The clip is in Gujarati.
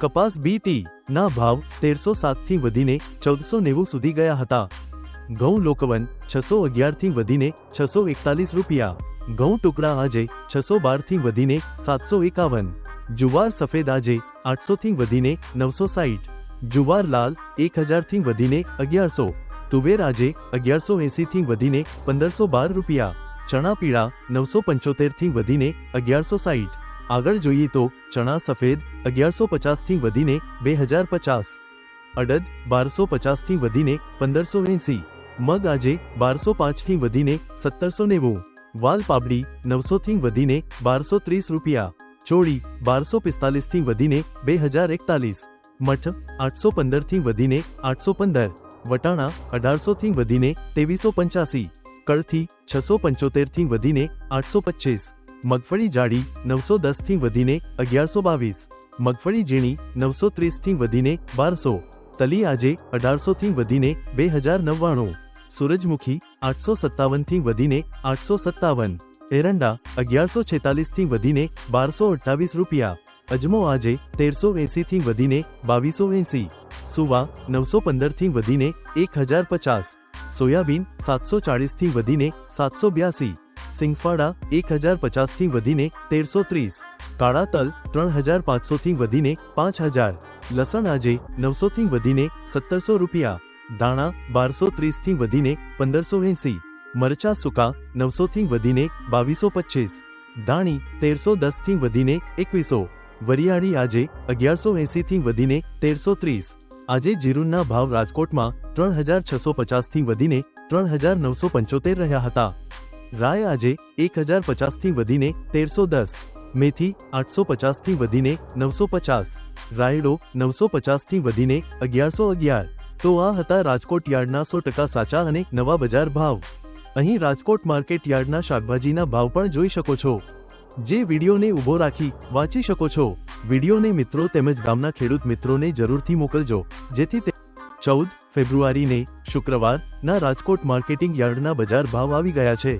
કપાસ બીટી ના ભાવ તેરસો સાતથી વધીને ચૌદસો નેવું સુધી ગયા હતા. ઘઉં લોકવન છસો અગિયારથી વધીને છસો એકતાલીસ રૂપિયા. ઘઉં ટુકડા આજે છસો બારથી વધીને સાતસો એકાવન. જુવાર સફેદ આજે આઠસોથી વધીને નવસો સાઠ જુવાર લાલ એક હજારથી વધીને અગિયારસો. તુવેર આજે અગિયારસો એંસીથી વધીને પંદરસો બાર રૂપિયા. ચણા પીળા નવસો પંચોતેરથી વધીને અગિયારસો સાઠ આગળ જોઈએ તો ચણા સફેદ અગિયારસો પચાસથી વધીને બે હજાર પચાસ. અડદ બારસો પચાસથી વધીને પંદરસો એંસી. મગ આજે બારસો પાંચથી વધીને સત્તરસો નેવું. વાલ પાબડી નવસોથી વધીને બારસો ત્રીસ રૂપિયા. ચોળી બારસો પિસ્તાલીસથી વધીને બે હજાર એકતાલીસ. મઠ આઠસો પંદરથી વધીને આઠસો પંદર. વટાણા અઢારસોથી વધીને ત્રેવીસો પંચ્યાસી. કળથી છસો પંચોતેરથી વધીને આઠસો પચીસ. મગફળી જાડી નવસો દસથી વધીને અગિયારસો બાવીસ. મગફળી ઝીણી નવસો ત્રીસથી વધીને બારસો. તલી આજે અઢારસોથી વધીને બે હજાર નવ્વાણું. સૂરજમુખી આઠસો સત્તાવનથી વધીને આઠસો સત્તાવન. એરંડા અગિયારસો છેતાલીસથી વધીને બારસો અઠ્ઠાવીસ રૂપિયા. અજમો આજે તેરસો એંસીથી વધીને બાવીસો એંસી. સુવા નવસો પંદરથી વધીને એક હજાર પચાસ. સોયાબીન સાતસો ચાળીસથી વધીને સાતસો બ્યાસી. સિંગફાડા એક હજાર પચાસથી વધીને તેરસો ત્રીસ. કાળા તલ ત્રણ હજાર પાંચસોથી વધીને પાંચ હજાર. લસણ આજે નવસોથી વધીને સત્તરસો રૂપિયા. દાણા બારસો ત્રીસથી વધીને પંદરસો એંસી. મરચા સૂકા નવસોથી વધીને બાવીસો પચીસ. દાણી તેરસો દસથી વધીને એકવીસો. વરિયાળી આજે અગિયારસો એંસીથી વધીને તેરસો ત્રીસ. આજે જીરુના ભાવ રાજકોટમાં ત્રણ હજાર છસો પચાસથી વધીને ત્રણ હજાર નવસો પંચોતેર રહ્યા હતા. રાય આજે એક હજાર પચાસથી વધીને તેરસો દસ. મેથી આઠસો પચાસથી વધીને નવસો પચાસ. રાયડો નવસો પચાસથી વધીને અગિયારસો અગિયાર. તો આ હતા રાજકોટ યાર્ડના સો ટકા સાચા અને નવા બજાર ભાવ. અહીં રાજકોટ માર્કેટ યાર્ડના શાકભાજીના ભાવ પણ જોઈ શકો છો. જે વિડીયોને ઊભો રાખી વાંચી શકો છો. વિડીયોને મિત્રો તેમજ ગામના ખેડૂત મિત્રોને જરૂરથી મોકલજો. જેથી તે ચૌદ ફેબ્રુઆરીને શુક્રવારના રાજકોટ માર્કેટિંગ યાર્ડના બજાર ભાવ આવી ગયા છે.